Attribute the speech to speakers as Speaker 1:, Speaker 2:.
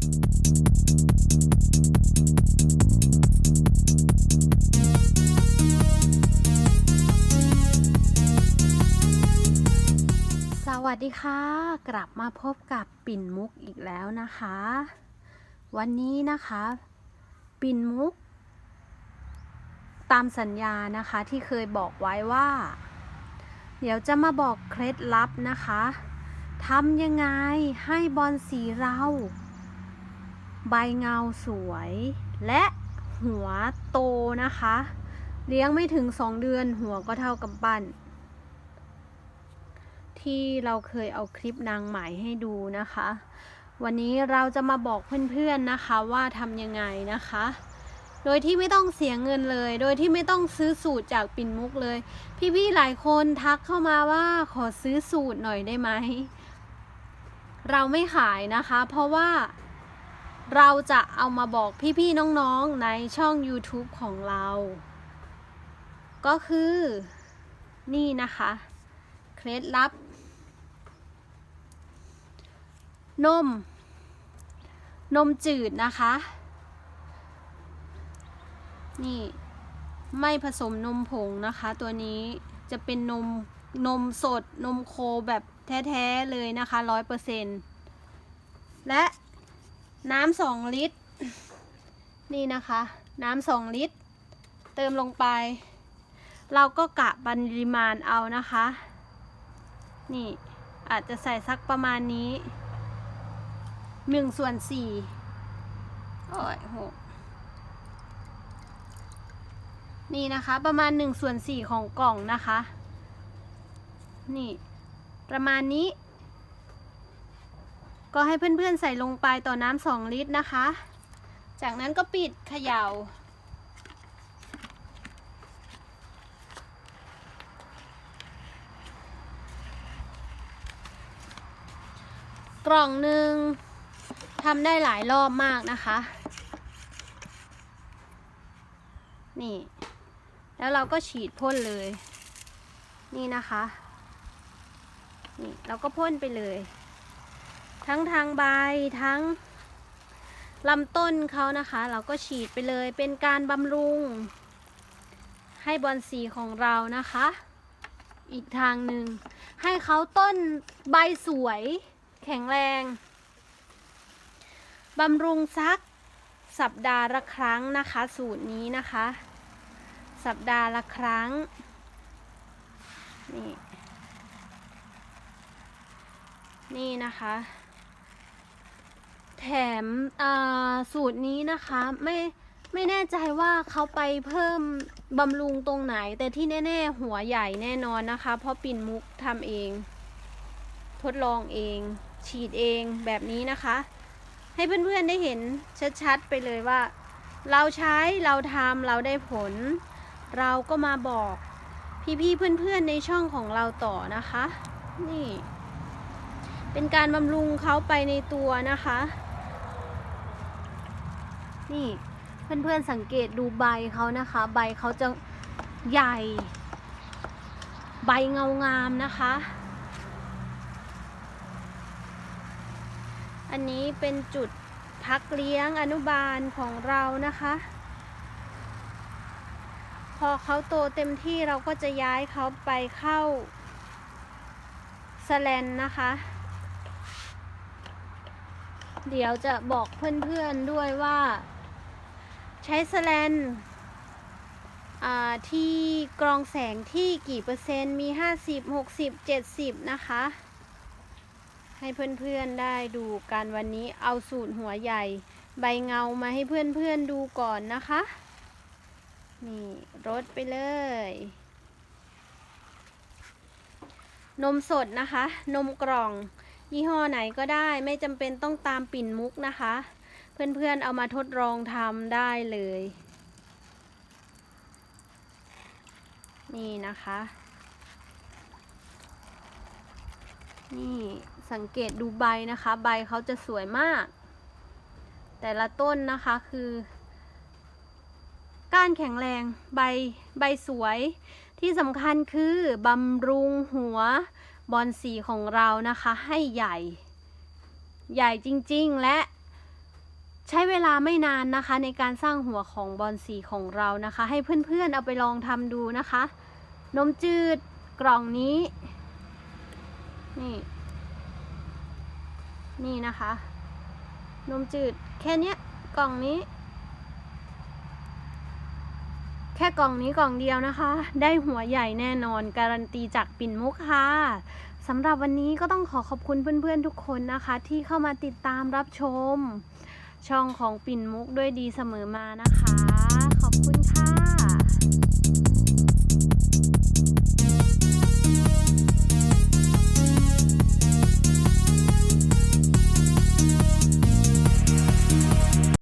Speaker 1: สวัสดีค่ะ กลับมาพบกับปิ่นมุกอีกแล้วนะคะ วันนี้นะคะ ปิ่นมุก ตามสัญญานะคะที่เคยบอกไว้ว่า เดี๋ยวจะมาบอกเคล็ดลับนะคะทำยังไงให้บอลสีเรา ใบเงาสวย และหัวโตนะคะ เลี้ยงไม่ถึง2เดือนหัวก็เท่ากับปั้น ที่เราเคยเอาคลิปนางไหมให้ดูนะคะ วันนี้เราจะมาบอกเพื่อนๆนะคะว่าทำยังไงนะคะ โดยที่ไม่ต้องเสียเงินเลย โดยที่ไม่ต้องซื้อสูตรจากปิ่นมุกเลย พี่ๆหลายคนทักเข้ามาว่าขอซื้อสูตรหน่อยได้ไหม เราไม่ขายนะคะ เพราะว่า เราจะเอามาบอกพี่ๆน้องๆในช่อง YouTube ของเรา ก็คือนี่นะคะ เคล็ดลับ นม นมจืดนะคะ นี่ไม่ผสมนมผงนะคะ ตัวนี้จะเป็นนมนมสดนมโคแบบแท้ ๆ เลยนะคะร้อยเปอร์เซ็นและ น้ำสองลิตร นี่นะคะ น้ำสองลิตร เติมลงไป เราก็กะปริมาณเอานะคะ นี่อาจจะใส่สักประมาณนี้หนึ่งส่วนสี่โอ้ยหกนี่นะคะประมาณหนึ่งส่วนสี่ของกล่องนะคะ นี่ ประมาณนี้ ก็ให้เพื่อนๆใส่ลงไปต่อน้ำสองลิตรนะคะ จากนั้นก็ปิดเขยา่า กล่องหนึ่งทำได้หลายรอบมากนะคะ นี่ แล้วเราก็ฉีดพ่นเลย นี่นะคะ นี่เราก็พ่นไปเลย ทั้งทางใบทั้งลำต้นเขานะคะ เราก็ฉีดไปเลยเป็นการบำรุง ให้บอลสีของเรานะคะ อีกทางหนึ่ง ให้เขาต้นใบสวย แข็งแรงบำรุงซักสัปดาห์ละครั้งนะคะ สูตรนี้นะคะ สัปดาห์ละครั้งนี่นี่นะคะ แถมสูตรนี้นะคะไม่ไม่แน่ใจว่าเขาไปเพิ่มบำรุงตรงไหน แต่ที่แน่ๆหัวใหญ่แน่นอนนะคะ เพราะปิ่นมุกทำเอง ทดลองเอง ฉีดเองแบบนี้นะคะ ให้เพื่อนๆได้เห็นชัดๆไปเลยว่า เราใช้เราทำเราได้ผล เราก็มาบอกพี่ๆเพื่อนๆในช่องของเราต่อนะคะ นี่ เป็นการบำรุงเขาไปในตัวนะคะ นี่เพื่อนๆสังเกตดูใบเขานะคะ ใบเขาจะใหญ่ ใบเงางามนะคะ อันนี้เป็นจุดพักเลี้ยงอนุบาลของเรานะคะ พอเขาโตเต็มที่เราก็จะย้ายเขาไปเข้าสแลนนะคะ เดี๋ยวจะบอกเพื่อนๆด้วยว่า ใช้สแลนที่กรองแสงที่กี่เปอร์เซ็นต์ มี 50 60 70 นะคะ ให้เพื่อนๆได้ดูกันวันนี้เอาสูตรหัวใหญ่ใบเงามาให้เพื่อนๆดูก่อนนะคะ นี่รดไปเลย นมสดนะคะ นมกล่อง ยี่ห้อไหนก็ได้ไม่จำเป็นต้องตามปิ่นมุกนะคะ เพื่อนๆเอามาทดลองทำได้เลย นี่นะคะ นี่สังเกตดูใบนะคะ ใบเขาจะสวยมาก แต่ละต้นนะคะคือก้านแข็งแรงใบใบสวยที่สำคัญคือบำรุงหัวบอลสีของเรานะคะให้ใหญ่ ใหญ่จริงๆและ ใช้เวลาไม่นานนะคะ ในการสร้างหัวของบอลสีของเรานะคะ ให้เพื่อนๆเอาไปลองทำดูนะคะ นมจืดกล่องนี้ นี่ นี่นะคะ นมจืดแค่เนี้ยกล่องนี้ แค่กล่องนี้กล่องเดียวนะคะ ได้หัวใหญ่แน่นอนการันตีจากปิ่นมุกค่ะสำหรับวันนี้ก็ต้องขอขอบคุณเพื่อนๆทุกคนนะคะ ที่เข้ามาติดตามรับชม ช่องของปิ่นมุกด้วยดีเสมอมานะคะ ขอบคุณค่ะ